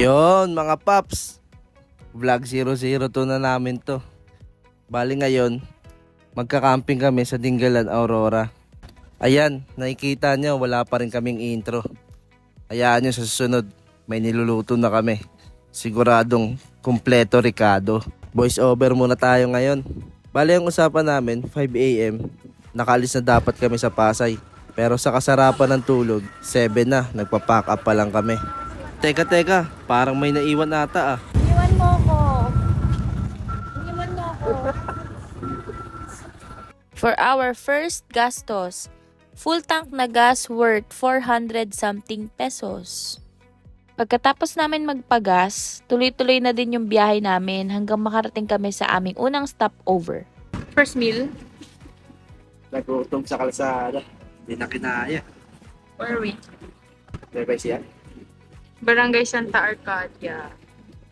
Yon mga paps. Vlog 002 na namin to. Bali ngayon, magka-camping kami sa Dinggalan, Aurora. Ayan, nakikita nyo, wala pa rin kaming intro. Hayaan nyo sa susunod, may niluluto na kami. Siguradong kumpleto Ricardo. Voice over muna tayo ngayon. Bali ang usapan namin, 5am, nakalis na dapat kami sa Pasay. Pero sa kasarapan ng tulog, 7 na, nagpa-pack up pa lang kami. Teka, teka, parang may naiwan ata ah. Iniwan mo ko. Iniwan mo ko. For our first gastos, full tank na gas worth 400 something pesos. Pagkatapos namin magpagas, tuloy-tuloy na din yung biyahe namin hanggang makarating kami sa aming unang stopover. First meal, Nagutom sa kalsada. Hindi na kinaya. where are we? Bye-bye siya. Barangay Santa Arcadia.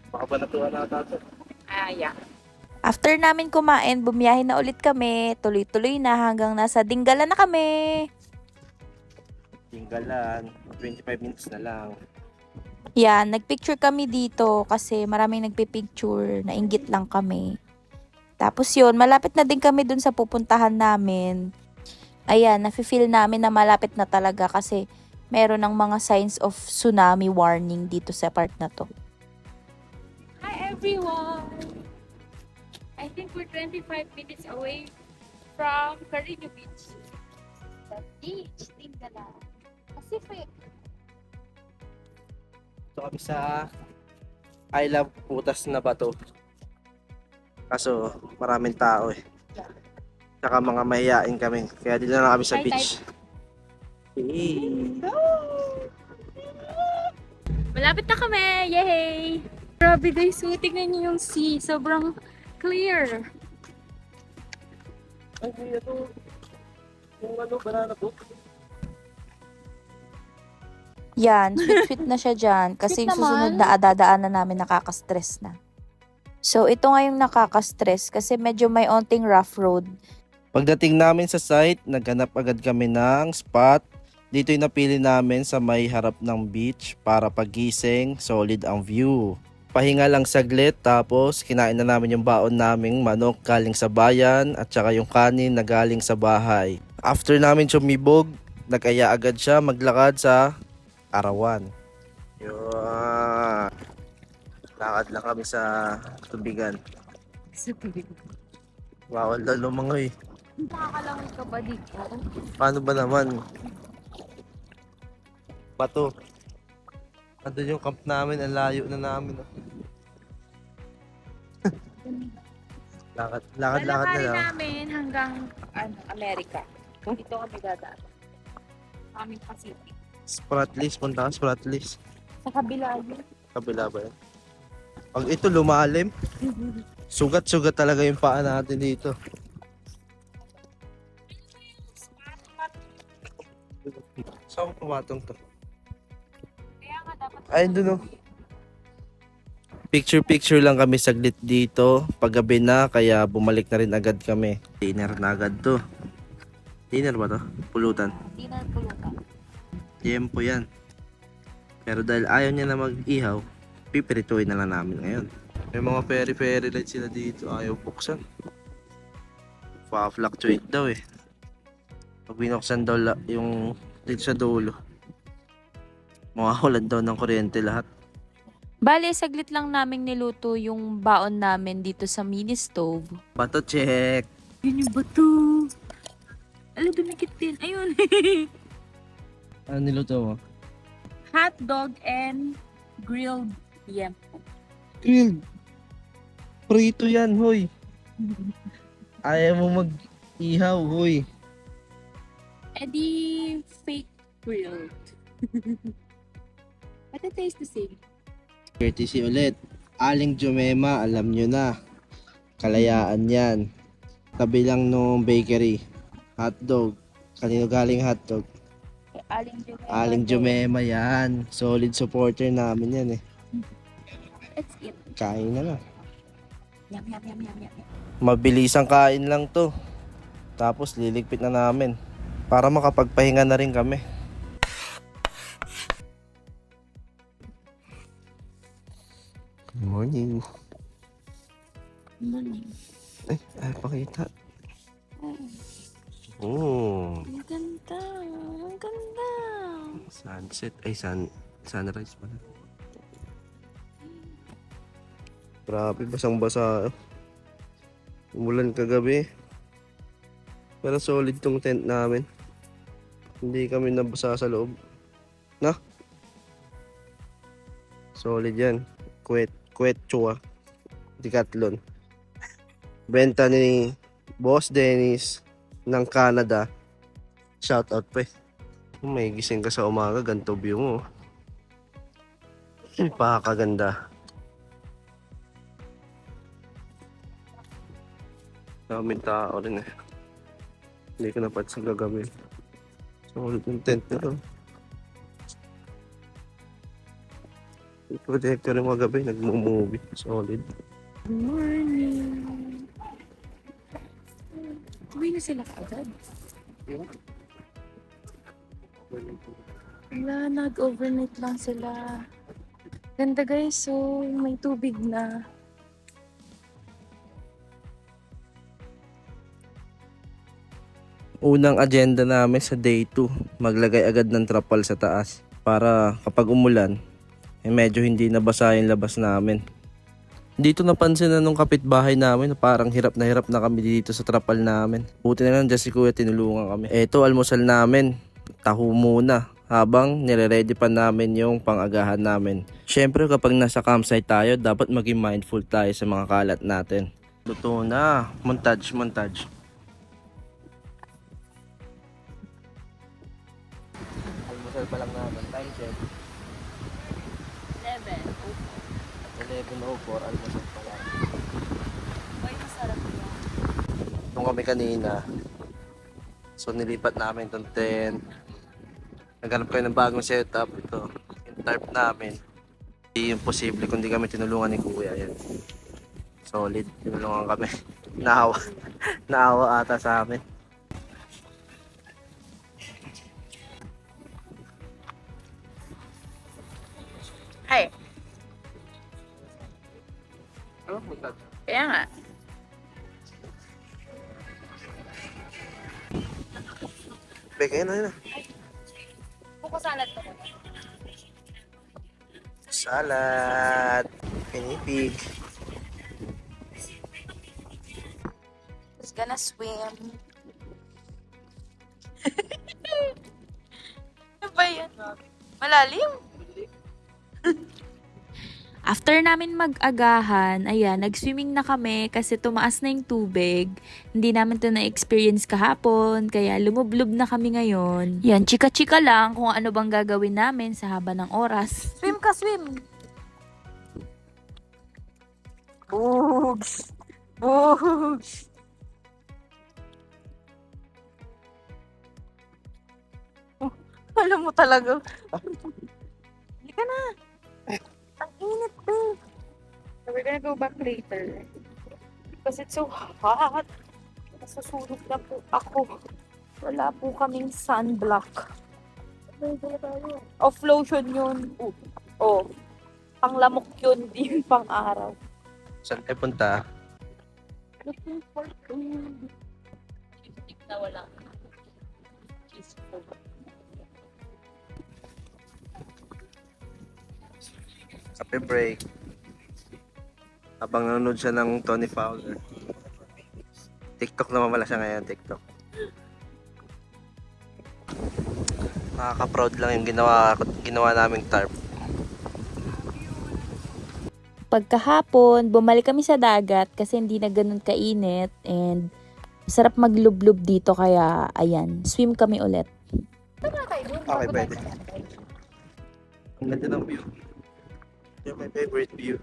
Baka ba natuwa na ata Ah, yeah. After namin kumain, bumiyahe na ulit kami. Tuloy-tuloy na hanggang nasa Dinggala na kami. Tinggalan, 25 minutes na lang. Yan, nagpicture kami dito kasi maraming nagpipicture, nainggit lang kami. Tapos yun, malapit na din kami dun sa pupuntahan namin. Ayan, nafe-feel namin na malapit na talaga kasi meron ng mga signs of tsunami warning dito sa part na to. Hi everyone! I think we're 25 minutes away from Carino Beach. The beach, Tingala. Pacific. Ito kami sa I Love Putas na Bato. Kaso maraming tao eh. Tsaka mga mahihain kami. Kaya dito na lang kami sa Hi, beach. Hey. Malapit na kami! Yay! Grabe guys, so tignan niyo yung sea. Sobrang clear. Ay, kuya to. Yung ano, banana boat. Yan, sweet-sweet na siya dyan kasi Sweet yung susunod naman. na adadaanan namin nakaka-stress na. So, ito nga yung nakaka-stress kasi medyo may onting rough road. Pagdating namin sa site, naghanap agad kami ng spot. Dito yung napili namin sa may harap ng beach para pagising, solid ang view. Pahinga lang saglit tapos kinain na namin yung baon naming manok galing sa bayan at saka yung kanin na galing sa bahay. After namin sumibog, nagaya agad siya maglakad sa arawan. Yun. Lakad lang kami sa tubigan. Bawal na lumangoy. Nakakalangoy ka ba dito? Paano ba naman? Bato. Andun yung camp namin, ang layo na namin. oh. lakad, lakad, lakad na Lalakarin lang. namin hanggang ano, Amerika. Dito kami dadaan. Aming Pacific. Spratlys, punta ka Spratlys. Sa kabila yun. Kabila ba yan? Pag ito lumalim, sugat-sugat talaga yung paa natin dito. Saan ko pumatong to? Kaya nga dapat Ay, doon oh. Picture-picture lang kami saglit dito. Paggabi na, kaya bumalik na rin agad kami. Dinner na agad to. Dinner ba to? Pulutan. Na pulutan. Tiempo yan. Pero dahil ayaw niya na mag-ihaw, pipirituin na lang namin ngayon. May mga peri-peri light sila dito. Ayaw buksan. Pa-fluctuate daw eh. Pag binuksan daw la- yung dito sa dulo. Mawawalan daw ng kuryente lahat. Bale, saglit lang naming niluto yung baon namin dito sa mini stove. Bato check! Yun yung bato. Alam, dumikit din. Ayun. Ano niluto mo? Hot dog and grilled yam. Grilled! Prito yan, hoy! Ayaw mo mag-ihaw, hoy! Eddie fake grilled. But it tastes the same. Courtesy ulit. Aling Jumema, alam nyo na. Kalayaan yan. Tabi lang nung bakery. Hotdog. Kanino galing hotdog? Aling Jumema. Aling Jumema yan. Solid supporter namin yan eh. Let's eat. Kain na lang. Yum, yum, yum, yum, yum. Mabilisang kain lang to. Tapos liligpit na namin. Para makapagpahinga na rin kami. Ay, pakita. Oh, Ang ganda. Ang ganda. sunset. Ay, sun, sunrise pala. Grabe, basang-basa. Umulan kagabi. Pero solid tong tent namin. Hindi kami nabasa sa loob. Na? Solid yan. Kwet, kwet chua. Decathlon. Benta ni Boss Dennis ng Canada. Shout out pa eh. May gising ka sa umaga, ganito view mo. Pakakaganda. Daming tao rin eh. Hindi ko napansin kagabi. Solid yung tent na to. Yung projector yung mga gabi, nagmo-movie. Solid. Good morning. Uwi na sila agad. Wala, nag-overnight lang sila. Ganda guys, so may tubig na. Unang agenda namin sa day 2, maglagay agad ng trapal sa taas para kapag umulan, eh medyo hindi nabasa yung labas namin. Dito napansin na nung kapitbahay namin na parang hirap na hirap na kami dito sa trapal namin. Buti na lang dyan si kuya tinulungan kami. Eto almusal namin, taho muna habang nire-ready pa namin yung pangagahan namin. Syempre kapag nasa campsite tayo, dapat maging mindful tayo sa mga kalat natin. Luto na, montage, montage. 11.04. Almusal pa lang. Ay, masarap yan. Nung kami kanina. So nilipat namin itong tent. Naghanap kayo ng bagong setup. Ito. Yung tarp namin. Hindi yung posible kung di kami tinulungan ni Kuya. Yan. Solid. Tinulungan kami. Naawa. Naawa ata sa amin. Ano punta? kaya nga. Beka, yun na yun na. Buko salad ko. Salad. Pinipig. Gonna swim? ano ba yan? Malalim? After namin mag-agahan, ayan, nag-swimming na kami kasi tumaas na yung tubig. Hindi namin to na-experience kahapon, kaya lumublob na kami ngayon. Yan, chika-chika lang kung ano bang gagawin namin sa haba ng oras. Swim ka, swim! Bugs! Bugs! Oh, alam mo talaga. Halika na. Ang init, babe. We're gonna go back later. Because it's so hot. Nasusunog na po ako. Wala po kaming sunblock. Off lotion yun. Oh. oh. Panglamok yun, di yung pang araw. Saan tayo punta? Looking for food. na wala. Kape break. Habang nanonood siya ng Tony Fowler. TikTok naman pala siya ngayon, TikTok. Nakaka-proud lang yung ginawa, ginawa naming tarp. Pagkahapon, bumalik kami sa dagat kasi hindi na ganun kainit and sarap maglublob dito kaya ayan, swim kami ulit. Okay, pwede. Ang ganda ng view. Yung my favorite view.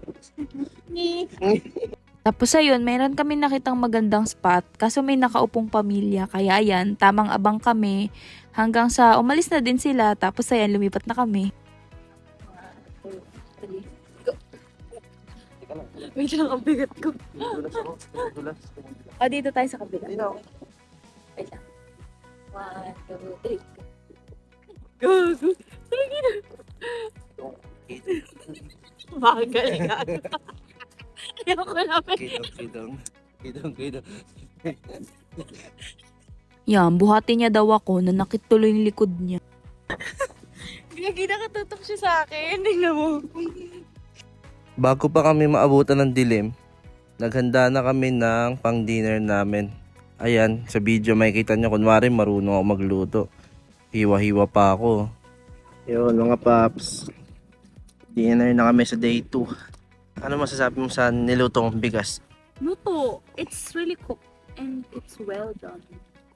Tapos ayun, meron kami nakitang magandang spot kaso may nakaupong pamilya kaya ayan, tamang abang kami hanggang sa umalis na din sila tapos ayan, lumipat na kami. Wait lang, ang bigat ko. O, dito tayo sa kabila. Ako. Wait lang. One, two, three. Gago. Talaga na. Magaling Ayoko namin. Kidong, kidong. Kidong, kidong. Yan, buhati niya daw ako na nakituloy yung likod niya. Gagi nakatutok siya sa akin. Tingnan mo. Bago pa kami maabutan ng dilim, naghanda na kami ng pang-dinner namin. Ayan, sa video makikita nyo, kunwari marunong ako magluto. Hiwa-hiwa pa ako. Yun mga paps. Dinner na kami sa day 2. Ano masasabi mo sa niluto kong bigas? Luto, it's really cooked and it's well done.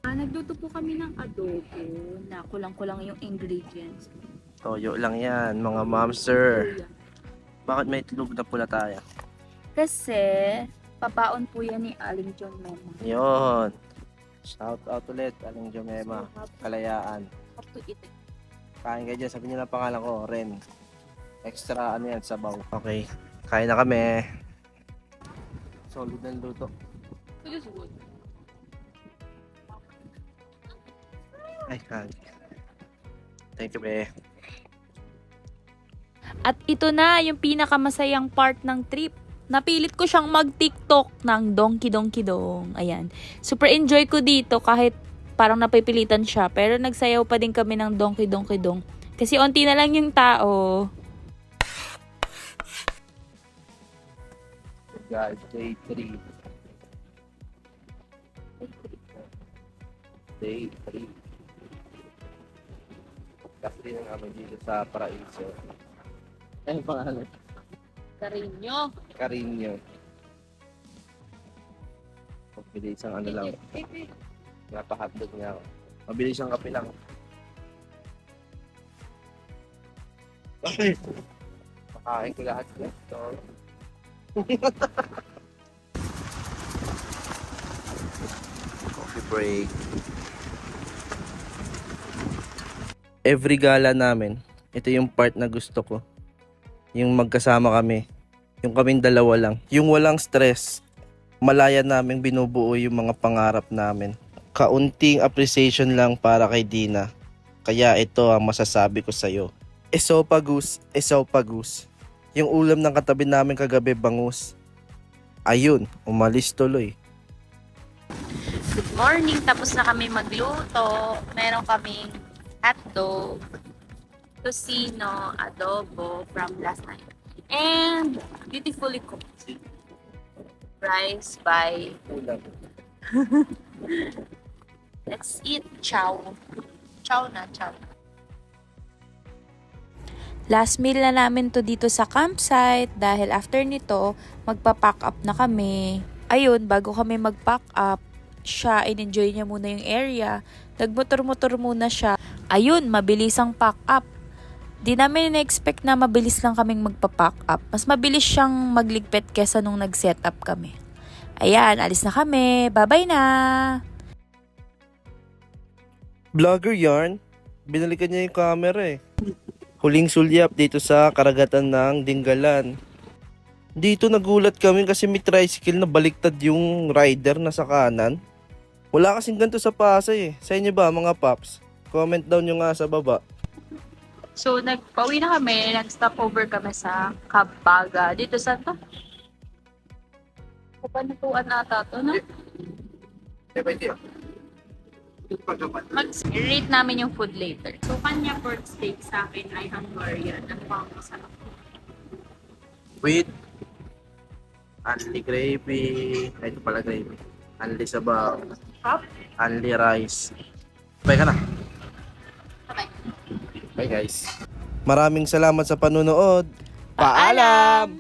Ah, nagluto po kami ng adobo na kulang-kulang yung ingredients. Toyo lang yan, mga momster. Bakit may itlog na pula tayo? Kasi, papaon po yan ni Aling John Memo. Yun. Shout out ulit, Aling Jomema. So, Kalayaan. have to eat it. Kain kayo dyan. Sabi niyo ng pangalan ko, Ren. Extra ano yan, sabaw. Okay. Kain na kami. Solid ng luto. It is good. Ay, kagi. Thank you, be. At ito na yung pinakamasayang part ng trip. Napilit ko siyang mag-TikTok ng Donkey Donkey Dong. Ayan. Super enjoy ko dito kahit parang napipilitan siya. Pero nagsayaw pa din kami ng Donkey Donkey Dong. Kasi onti na lang yung tao. Guys, day 3. Day 3. Kasi na namin dito sa Paraiso. Ano pangalan? Karinyo. Carino. Mabilis ang ano lang. Napahotdog niya ako. Mabilis ang kape lang. Bakit? Makain ko lahat ito. Coffee break. Every gala namin, ito yung part na gusto ko. Yung magkasama kami. Yung kaming dalawa lang. Yung walang stress. Malaya namin binubuo yung mga pangarap namin. Kaunting appreciation lang para kay Dina. Kaya ito ang masasabi ko sa'yo. Esophagus, esophagus. Yung ulam ng katabi namin kagabi bangus. Ayun, umalis tuloy. Good morning. Tapos na kami magluto. Meron kaming hotdog, tocino, adobo from last night. And beautifully cooked. Rice by Ulam. Let's eat chow. Chow na, chow. Last meal na namin to dito sa campsite dahil after nito, magpa-pack up na kami. Ayun, bago kami mag-pack up, siya, in-enjoy niya muna yung area. Nagmotor-motor muna siya. Ayun, mabilis ang pack up. Di namin na-expect na mabilis lang kaming magpa-pack up. Mas mabilis siyang magligpit kesa nung nag-set up kami. Ayan, alis na kami. Bye-bye na! Vlogger yarn, binalikan niya yung camera eh. Huling sulyap dito sa karagatan ng Dinggalan. Dito nagulat kami kasi may tricycle na baliktad yung rider na sa kanan. Wala kasing ganito sa Pasay eh. Sa inyo ba mga paps? Comment down nyo nga sa baba. So, nagpauwi na kami. Nag-stop over kami sa Kabaga. Dito sa to? Kapanutuan nata to, no? Mag-rate namin yung food later. So, kanya pork steak sa akin ay Hungarian. Ang pangmasarap. With only gravy. Ay, ito pala gravy. Only sabaw. Hop? Only rice. Bye ka na. Bye. Bye guys. Maraming salamat sa panunood. Paalam!